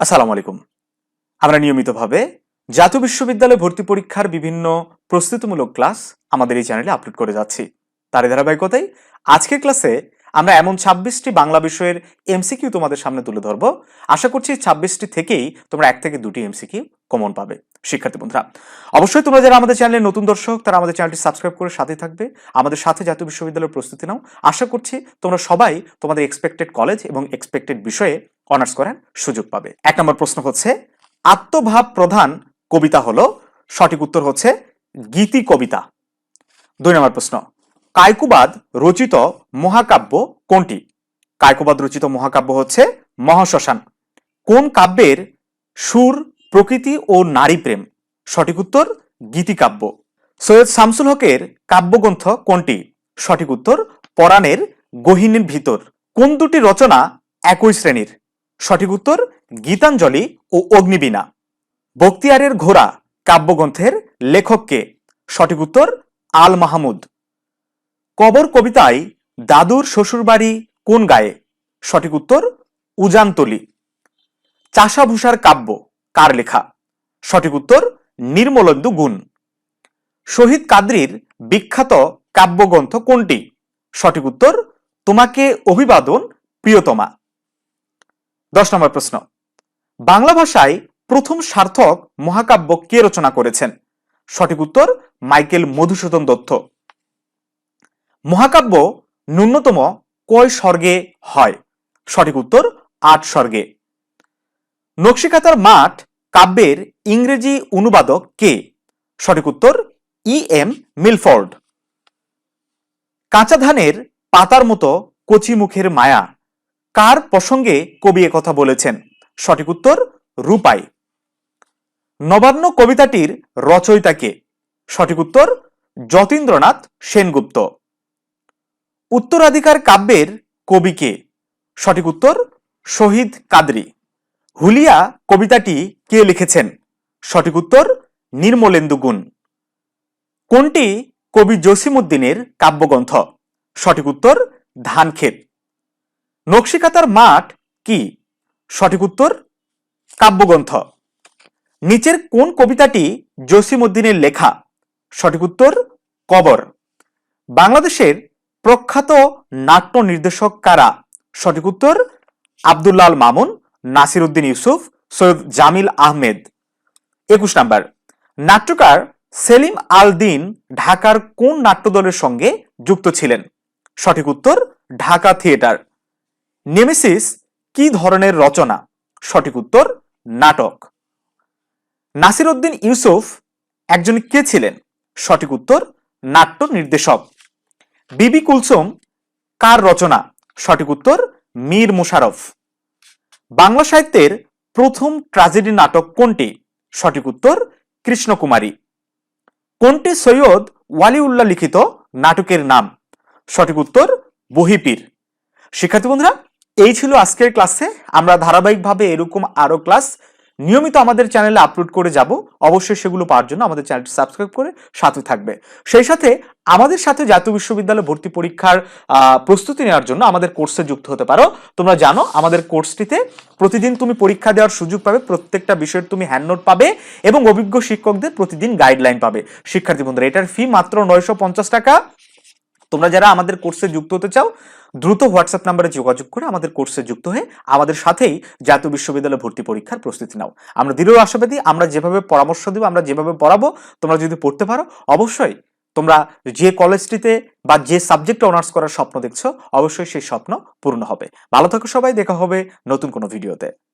আসসালামু আলাইকুম। আমরা নিয়মিতভাবে জাতীয় বিশ্ববিদ্যালয় ভর্তি পরীক্ষার বিভিন্ন প্রস্তুতিমূলক ক্লাস আমাদের এই চ্যানেলে আপলোড করে যাচ্ছি। তারই ধারাবাহিকতায় আজকের ক্লাসে আমরা এমন ছাব্বিশটি বাংলা বিষয়ের এমসিকিউ তোমাদের সামনে তুলে ধরবো। আশা করছি ছাব্বিশটি থেকেই তোমরা এক থেকে দুটি এমসিকিউ কমন পাবে। শিক্ষার্থী বন্ধুরা, অবশ্যই তোমরা যারা আমাদের চ্যানেলের নতুন দর্শক, তারা আমাদের চ্যানেলটি সাবস্ক্রাইব করে সাথে থাকবে। আমাদের সাথে জাতীয় বিশ্ববিদ্যালয়ের প্রস্তুতি নাও। আশা করছি তোমরা সবাই তোমাদের এক্সপেক্টেড কলেজ এবং এক্সপেক্টেড বিষয়ে অনার্স করার সুযোগ পাবে। এক নম্বর প্রশ্ন হচ্ছে, আত্মভাব প্রধান কবিতা হলো, সঠিক উত্তর হচ্ছে গীতি কবিতা। দুই নম্বর প্রশ্ন, কায়কুবাদ রচিত মহাকাব্য কোনটি? কায়কুবাদ রচিত মহাকাব্য হচ্ছে মহাশ্মশান। কোন কাব্যের সুর, প্রকৃতি ও নারী প্রেম? সঠিক উত্তর গীতিকাব্য সৈয়দ শামসুল হকের কাব্যগ্রন্থ কোনটি? সঠিক উত্তর, পরাণের গহিনীর ভিতর। কোন দুটি রচনা একই শ্রেণির? সঠিক উত্তর, গীতাঞ্জলি ও অগ্নিবীণা। বক্তিয়ারের ঘোড়া কাব্যগ্রন্থের লেখককে সঠিক উত্তর, আল মাহমুদ। কবর কবিতায় দাদুর শ্বশুরবাড়ি কোন গায়ে? সঠিক উত্তর, উজানতলি। চাষাভূষার কাব্য কার লেখা? সঠিক উত্তর, নির্মলেন্দু গুণ। শহীদ কাদরির বিখ্যাত কাব্যগ্রন্থ কোনটি? সঠিক উত্তর, তোমাকে অভিবাদন প্রিয়তমা। দশ নম্বর প্রশ্ন। বাংলা ভাষায় প্রথম সার্থক মহাকাব্য কে রচনা করেছেন? সঠিক উত্তর, মাইকেল মধুসূদন দত্ত। মহাকাব্য ন্যূনতম কয় স্বর্গে হয়? সঠিক উত্তর, আট স্বর্গে। নকশিকাতার মাঠ কাব্যের ইংরেজি অনুবাদক কে? সঠিক উত্তর, ই এম মিলফোর্ড। কাঁচা ধানের পাতার মতো কচি মুখের মায়া। কার প্রসঙ্গে কবি কথা বলেছেন? সঠিক উত্তর, রূপাই। নবান্ন কবিতাটির রচয়িতাকে সঠিক উত্তর, যতীন্দ্রনাথ সেনগুপ্ত। উত্তরাধিকার কাব্যের কবিকে সঠিক উত্তর, শহীদ কাদরি। হুলিয়া কবিতাটি কে লিখেছেন? সঠিক উত্তর, নির্মলেন্দু গুণ। কোনটি কবি জসিমুদ্দিনের কাব্যগ্রন্থ? সঠিক উত্তর, ধানক্ষেত। নকশিকাতার মাঠ কি? সঠিক উত্তর, কাব্যগ্রন্থ। নিচের কোন কবিতাটি জসিমুদ্দিনের লেখা? সঠিক উত্তর, কবর। বাংলাদেশের প্রখ্যাত নাট্য নির্দেশক কারা? সঠিক উত্তর, আবদুল্লাল মামুন নাসির উদ্দিন ইউসুফ, সৈয়দ জামিল আহমেদ। একুশ নাম্বার। নাট্যকার সেলিম আল দিন ঢাকার কোন নাট্যদলের সঙ্গে যুক্ত ছিলেন? সঠিক উত্তর, ঢাকা থিয়েটার। নেমেসিস কি ধরনের রচনা? সঠিক উত্তর, নাটক। নাসির উদ্দিন ইউসুফ একজন কে ছিলেন? সঠিক উত্তর, নাট্য নির্দেশক। বিবি কুলসুম কার রচনা? সঠিক উত্তর, মীর মুশারফ বাংলা সাহিত্যের প্রথম ট্রাজেডি নাটক কোনটি? সঠিক উত্তর, কৃষ্ণকুমারী। কোনটি সৈয়দ ওয়ালিউল্লাহ লিখিত নাটকের নাম? সঠিক উত্তর, বহিপীর। শিক্ষার্থী বন্ধুরা এই ছিল আজকের ক্লাসে। আমরা ধারাবাহিকভাবে এরকম আরও ক্লাস নিয়মিত আমাদের চ্যানেলে আপলোড করে যাব। অবশ্যই সেগুলো পাওয়ার জন্য আমাদের চ্যানেলটি সাবস্ক্রাইব করে সাথে থাকবে। সেই সাথে আমাদের সাথে জাতীয় বিশ্ববিদ্যালয় ভর্তি পরীক্ষার প্রস্তুতি নেওয়ার জন্য আমাদের কোর্সে যুক্ত হতে পারো। তোমরা জানো, আমাদের কোর্সটিতে প্রতিদিন তুমি পরীক্ষা দেওয়ার সুযোগ পাবে, প্রত্যেকটা বিষয়ের তুমি হ্যান্ড নোট পাবে এবং অভিজ্ঞ শিক্ষকদের প্রতিদিন গাইডলাইন পাবে। শিক্ষার্থী বন্ধুরা, এটার ফি মাত্র নয়শো পঞ্চাশ টাকা। তোমরা যারা আমাদের কোর্সে যুক্ত হতে চাও, দ্রুত হোয়াটসঅ্যাপ নাম্বারে যোগাযোগ করে আমাদের কোর্সে যুক্ত হয়ে আমাদের সাথেই জাতীয় বিশ্ববিদ্যালয় ভর্তি পরীক্ষার প্রস্তুতি নাও। আমরা দৃঢ় আশাবাদী, আমরা যেভাবে পরামর্শ দিব, আমরা যেভাবে পড়াবো, তোমরা যদি পড়তে পারো, অবশ্যই তোমরা যে কলেজটিতে বা যে সাবজেক্টে অনার্স করার স্বপ্ন দেখছ, অবশ্যই সেই স্বপ্ন পূর্ণ হবে। ভালো থাকো সবাই, দেখা হবে নতুন কোনো ভিডিওতে